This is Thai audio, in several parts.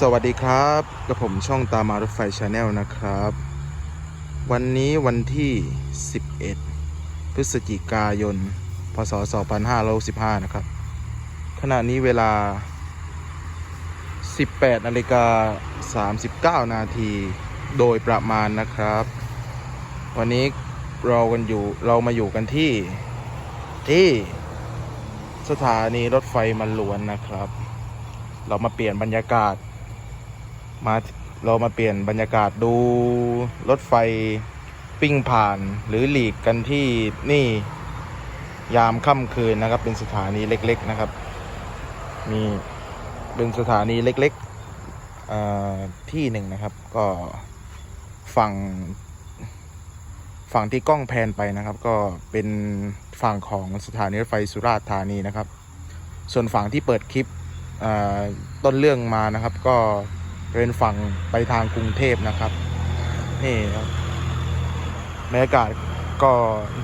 สวัสดีครับกับผมช่องตามารถไฟชาแนลนะครับ วันนี้วันที่ 11 พฤศจิกายน พศ 2565นะครับ ขณะนี้เวลา 18นาฬิกา39 นาทีโดยประมาณนะครับ วันนี้เรากันอยู่เรามาอยู่กันที่ที่สถานีรถไฟมันลวนนะครับ เรามาเปลี่ยนบรรยากาศ มาเรามาเปลี่ยนบรรยากาศดูรถไฟปิ้งผ่านหรือหลีกกันที่นี่ยามค่ำคืนนะครับ เป็นสถานีเล็ก ๆนะครับ มีเป็นสถานีเล็กๆที่หนึ่งนะครับ ก็ฝั่งฝั่งที่กล้องแพนไปนะครับ ก็เป็นฝั่งของสถานีรถไฟสุราษฎร์ธานีนะครับ ส่วนฝั่งที่เปิดคลิปต้นเรื่องมานะครับ ก็ เป็นฝั่งไปทางกรุงเทพนะครับ นี่ครับบรรยากาศก็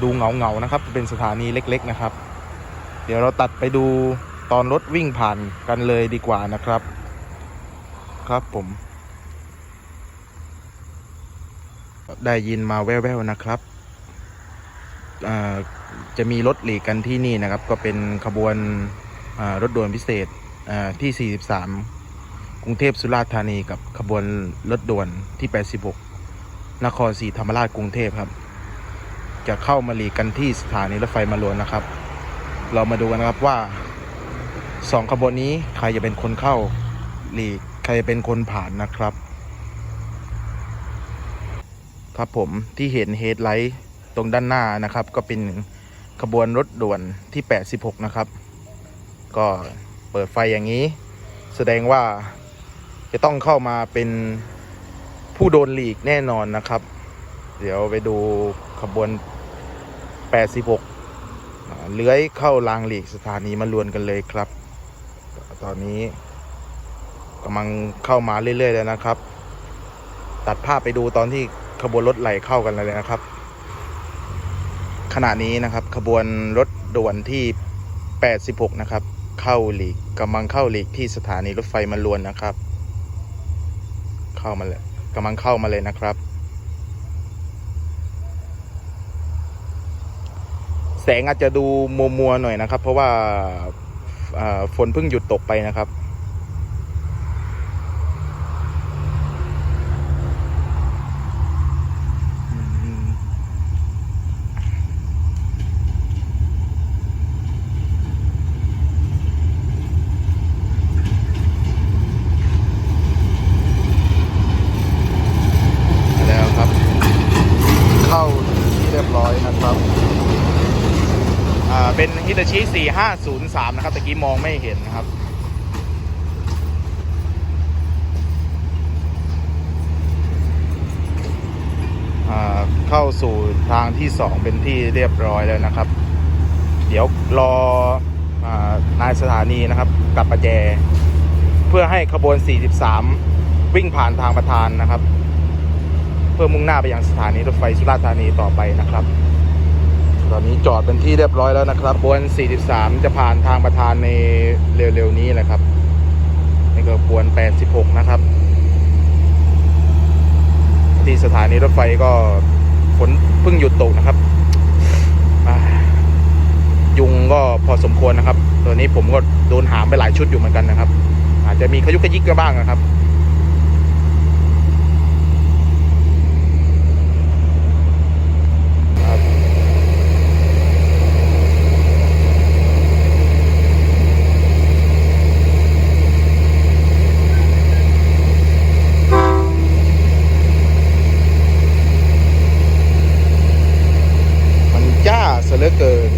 ดูเงาเงาๆนะครับ เป็นสถานีเล็ก ๆนะครับ เดี๋ยวเราตัดไปดูตอนรถวิ่งผ่านกันเลยดีกว่านะครับ ครับผม ได้ยินมาแว่วๆนะครับจะมีรถหลีกกันที่นี่นะครับ ก็เป็นขบวนรถด่วนพิเศษอ่าที่ 43 กรุงเทพสุราษฎร์ธานีกับขบวนรถด่วนที่ 86 นครศรีธรรมราชกรุงเทพครับ จะเข้ามาหลีกันที่สถานีรถไฟมาลวนนะครับ เรามาดูกันนะครับว่าสองขบวนนี้ใครจะเป็นคนเข้าหลีกใครจะเป็นคนผ่านนะครับ ครับผมที่เห็นเฮดไลท์ตรงด้านหน้านะครับ ก็เป็นขบวนรถด่วนที่ 86 นะครับ ก็เปิดไฟอย่างนี้ แสดงว่า จะต้องเข้ามาเป็นผู้โดนหลีกแน่นอนนะครับ เดี๋ยวไปดูขบวน 86 เลื้อยเข้ารางหลีกสถานีมารวนกันเลยครับ ตอนนี้กำลังเข้ามาเรื่อยๆแล้วนะครับ ตัดภาพไปดูตอนที่ขบวนรถไหลเข้ากันเลยนะครับ ขณะนี้นะครับขบวนรถด่วนที่ 86 นะครับ เข้าหลีกกำลังเข้าหลีกที่สถานีรถไฟมาลวนนะครับ เข้ามาเลยกำลังเข้ามาเลยนะครับ แสงอาจจะดูมัวมัวๆหน่อยนะครับ เพราะว่าฝนเพิ่งหยุดตกไปนะครับ อืมมาแล้วครับ เข้าที่เรียบร้อยนะครับ อ่า เป็นฮิตาชิ4503 นะครับตะกี้มองไม่เห็นนะครับ เข้าสู่ทางที่สองเป็นที่เรียบร้อยแล้วนะครับ เดี๋ยวรออนายสถานีนะครับกลับประแจ เพื่อให้ขบวน 43 วิ่งผ่านทางประธานนะครับ เพื่อมุ่งหน้าไปยังสถานีรถไฟสุราษฎร์ธานีต่อไปนะครับ ตอนนี้จอดเป็นที่เรียบร้อยแล้วนะครับบวน 43 จะผ่านทางประธานในเร็วๆนี้แหละครับนี่ก็บวน 86 นะครับ ที่สถานีรถไฟก็ฝนเพิ่งหยุดตกนะครับ ยุงก็พอสมควรนะครับ ตัวนี้ผมก็โดนหามไปหลายชุดอยู่เหมือนกันนะครับ อาจจะมีขยุกขยิกก็บ้างนะครับมันจ้าซะเหลือเกิน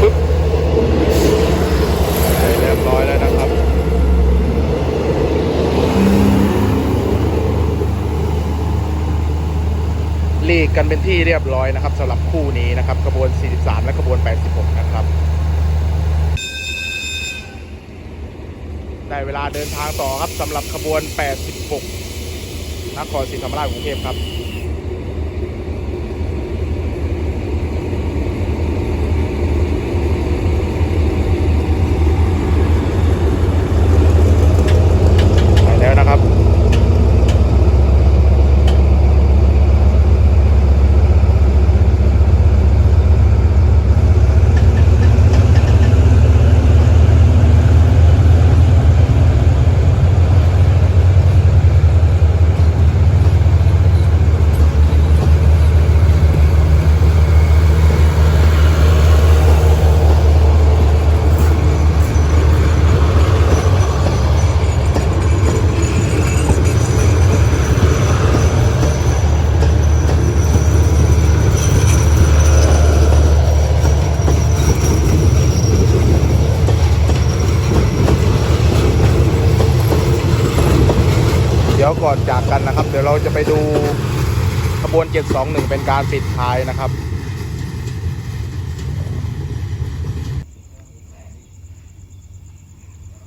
ปึ๊บเรียบร้อยแล้วนะครับ ห ลีกกันเป็นที่เรียบร้อยนะครับสำหรับคู่นี้นะครับขบวน 43 และขบวน 86 นะครับ ได้เวลาเดินทางต่อครับสำหรับขบวน 86นครศรีธรรมราชกรุงเทพครับ ดี๋ยว กันนะครับ เดี๋ยวเราจะไปดูขบวน 721 เป็นการปิดท้ายนะครับ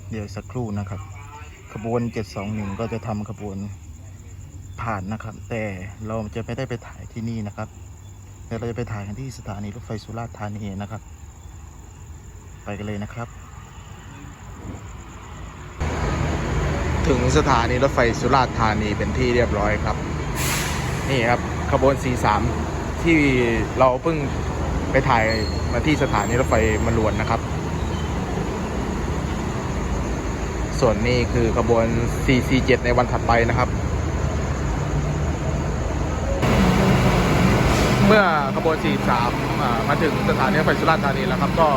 เดี๋ยวสักครู่นะครับ ขบวน 721 ก็จะทำขบวนผ่านนะครับ แต่เราจะไม่ได้ไปถ่ายที่นี่นะครับเดี๋ยวเราจะไปถ่ายกันที่สถานีรถไฟสุราษฎร์ธานีนะครับ ไปกันเลยนะครับ ถึงสถานีรถไฟสุราษฎร์ธานีเป็นที่เรียบร้อยครับ นี่ครับขบวน 43 ที่เราเพิ่งไปถ่ายมาที่สถานีรถไฟมารวนนะครับ ส่วนนี้คือขบวน 447 ในวันถัดไปนะครับ เมื่อขบวน 43 มาถึงสถานีรถไฟสุราษฎร์ธานีแล้วครับ ก็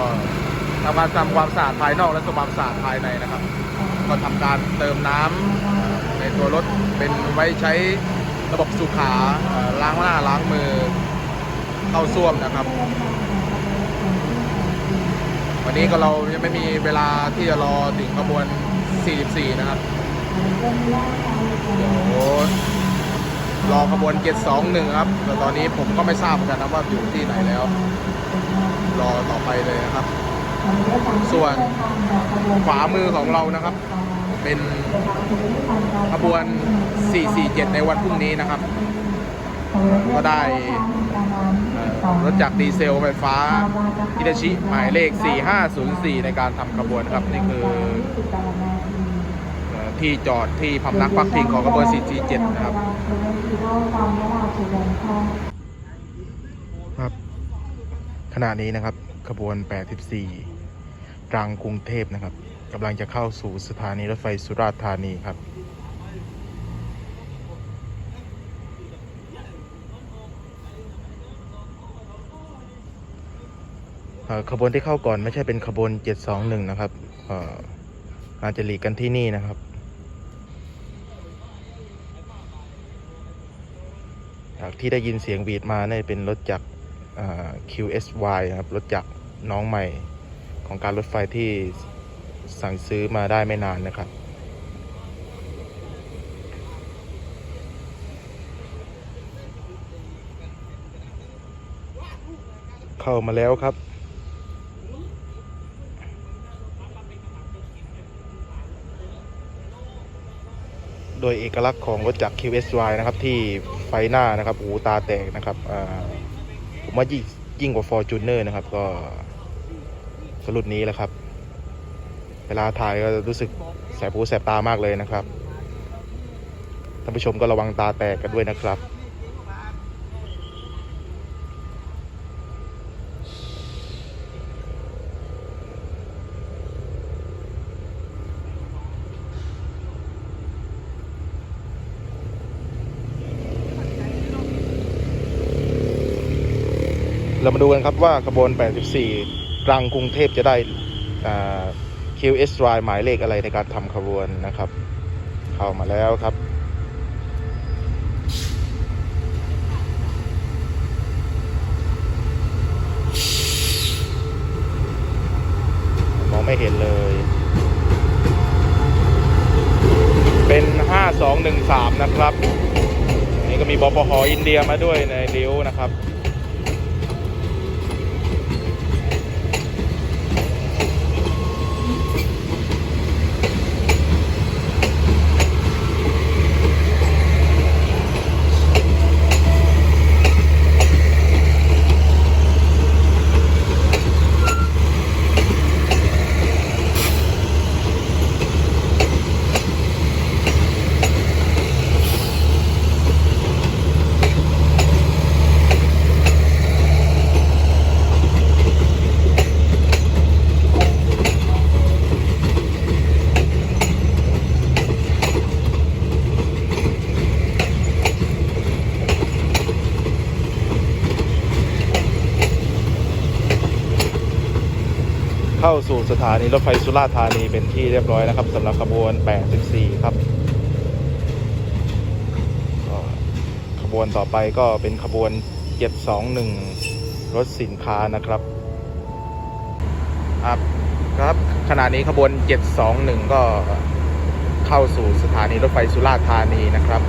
ทำการทำความสะอาดภายนอกและทำความสะอาดภายในนะครับ ก็ทำการเติมน้ำในตัวรถเป็นไว้ใช้ระบบสุขาล้างหน้าล้างมือเข้าส้วมนะครับ วันนี้ก็เรายังไม่มีเวลาที่จะรอถึงขบวน 44 นะครับ เดี๋ยวรอขบวนเกต21ครับ แต่ตอนนี้ผมก็ไม่ทราบเหมือนกันนะว่าอยู่ที่ไหนแล้ว รอต่อไปเลยนะครับ ส่วนขวามือของเรานะครับ เป็นขบวน 447 ในวันพรุ่งนี้นะครับ ก็ได้รถจักรดีเซลไฟฟ้าฮิตาชิหมายเลข 4504 ในการทำขบวนครับ นี่คือเอ่อที่จอดที่พำนักพักพิงของขบวน 447 นะครับครับขณะนี้นะครับ ขบวน 84ตรังกรุงเทพนะครับกำลังจะเข้าสู่สถานีรถไฟสุราษฎร์ธานีครับ ขบวนที่เข้าก่อนไม่ใช่เป็นขบวน 721 นะครับอาจจะหลีกกันที่นี่นะครับจากที่ได้ยินเสียงบีดมาน่าจะเป็นรถจากร QSY นะครับ รถจากรน้องใหม่ของการรถไฟที่สั่งซื้อมาได้ไม่นานนะครับ เข้ามาแล้วครับ โดยเอกลักษณ์ของรถจักร QSY นะครับที่ไฟหน้านะครับ หูตาแตกนะครับอ่า ผมว่ายิ่งยิ่งกว่า Fortuner นะครับ ก็สรุปนี้แหละครับ เวลาถ่ายก็รู้สึกแสบหูแสบตามากเลยนะครับท่านผู้ชมก็ระวังตาแตกกันด้วยนะครับ เรามาดูกันครับว่าขบวน 84 ตรังกรุงเทพจะได้ QSY หมายเลขอะไรในการทำขบวนนะครับ เข้ามาแล้วครับมองไม่เห็นเลย เป็น 5213 นะครับ นี่ก็มีบปหอินเดียมาด้วยในริ้วนะครับาสู่สถานีรถไฟสุราษฎร์ธานีเป็นที่เรียบร้อยนะครับสำหรับขบวน 84 ครับขบวนต่อไปก็เป็นขบวน 721 รถสินค้านะครับครับครับขณะนี้ขบวน 721 ก็เข้าสู่สถานีรถไฟสุราษฎร์ธานีนะครับ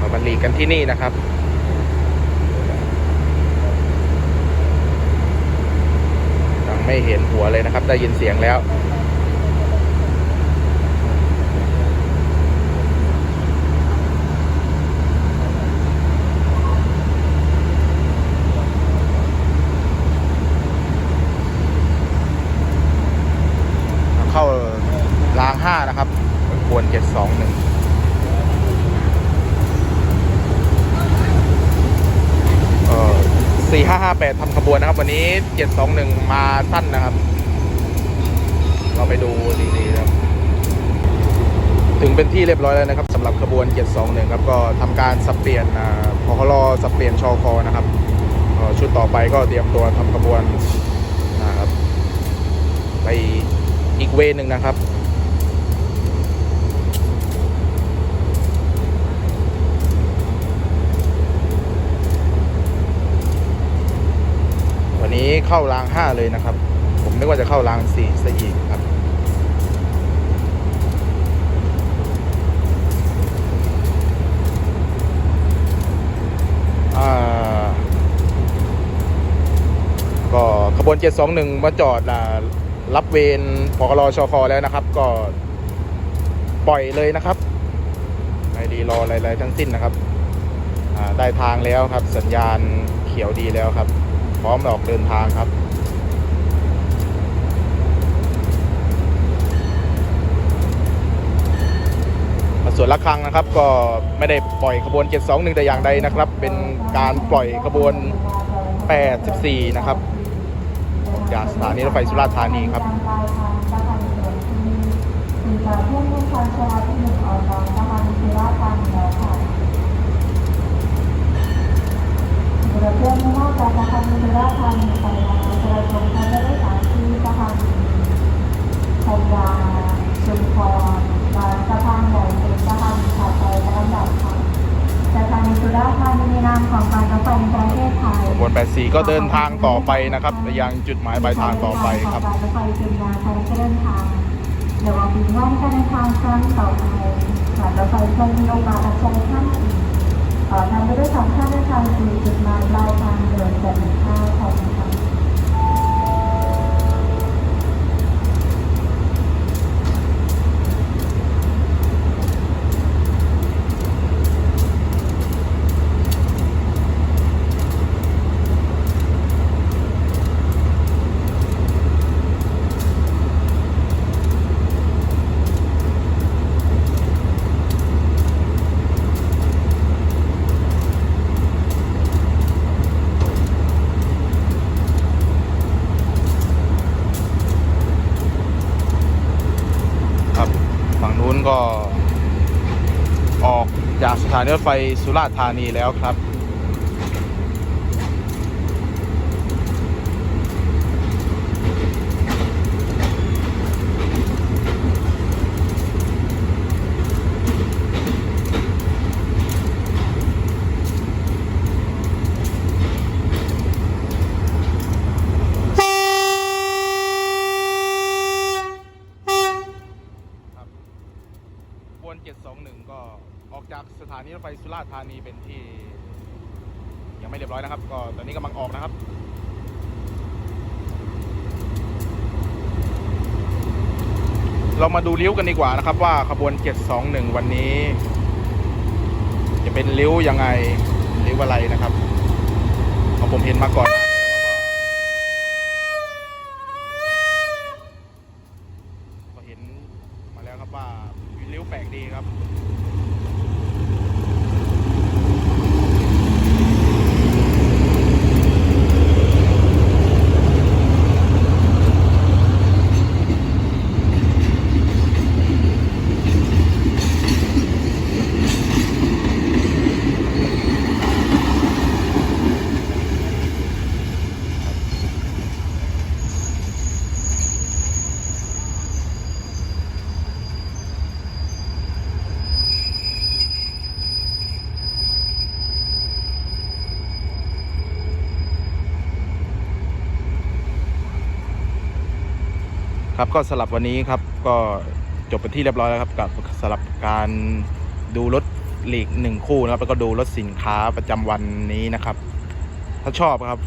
มาบรรลีกันที่นี่นะครับ ยัง ไม่เห็นหัวเลยนะครับ ได้ยินเสียงแล้ว เข้ารางห้านะครับขบวนเจ็ดสองหนึ่งเออ สี่ห้าห้าแปดทำขบวนนะครับ วันนี้เจ็ดสองหนึ่งมาสั้นนะครับ เราไปดูดีๆนะครับ ถึงเป็นที่เรียบร้อยแล้วนะครับสำหรับขบวน 721 ครับ ก็ทำการสับเปลี่ยนพอเขารอสับเปลี่ยนชอคอนะครับชุดต่อไปก็เตรียมตัวทำขบวนนะครับ ไปอีกเวย์หนึ่งนะครับ วันนี้ เข้ารางห้าเลยนะครับ ผมนึกว่าจะเข้ารางสี่ซะอีกครับอ่าก็ขบวน 721 มาจอดอ่ารับเวรพกรชคแล้วนะครับ ก็ปล่อยเลยนะครับไม่ดีรออะไรๆทั้งสิ้นนะครับอ่าได้ทางแล้วครับ สัญญาณเขียวดีแล้วครับ พร้อมออกเดินทางครับส่วนละครังนะครับก็ไม่ได้ปล่อยขบวน 721 แต่อย่างใดนะครับ เป็นการปล่อยขบวน 84 นะครับจากสถานีรถไฟสุราษฎร์ธานีครับ สุราธานีไปนะคะกระทรวงการได้สามที่นะคะพยาชุมพรมาสะพานใหญ่เป็นสะพานขาไปและลำดับค่ะสถานีสุราธานีในนามของการรถไฟประเทศไทยขบวน84ก็เดินทางต่อไปนะครับไปยังจุดหมายปลายทางต่อไปครับการรถไฟจุฬาไทยจะเดินทางเดี๋ยววันนี้ว่าการเดินทางครั้งต่อไปการรถไฟจะมีโอกาสใช้ท่านอีก นำไปด้วยสองท่างด้วยทางคือจุดหมายปลายทางเดินแต่หนึ่งท่าขอบคุณค่ะ ครับฝั่งนู้น ก็ออกจากสถานีรถไฟสุราษฎร์ธานีแล้วครับครับขบวน 721 ก็ออกจากสถานีรถไฟสุราษฎร์ธานีเป็นที่ ยังไม่เรียบร้อยนะครับ ก็ตอนนี้กำลังออกนะครับเรามาดูริ้วกันดีกว่านะครับว่าขบวน 721 วันนี้ จะเป็นริ้วยังไงริ้วอะไรนะครับเพราะผมเห็นมาก่อนหน้านี้แล้วก็เห็นมาแล้วครับว่ามีริ้วแปลกดีครับ ครับ ก็สลับวันนี้ครับ ก็จบเป็นที่เรียบร้อยแล้วครับ กับสำหรับการดูรถหลีกหนึ่งคู่นะครับ แล้วก็ดูรถสินค้าประจำวันนี้นะครับ ถ้าชอบครับ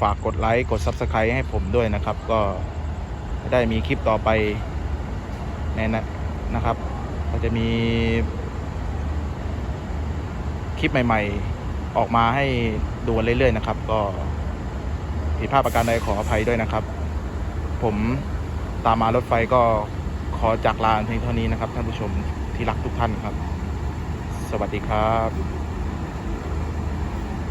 ฝากกดไลค์กด Subscribe ให้ผมด้วยนะครับ ก็ได้มีคลิปต่อไปในนะนะครับก็จะมีคลิปใหม่ ๆ ออกมาให้ดูกันเรื่อยๆนะครับ ก็ผิดพลาดประการใดขออภัยด้วยนะครับ ผม ตามมารถไฟก็ขอจากลาเพียงเท่านี้นะครับท่านผู้ชมที่รักทุกท่านครับ สวัสดีครับ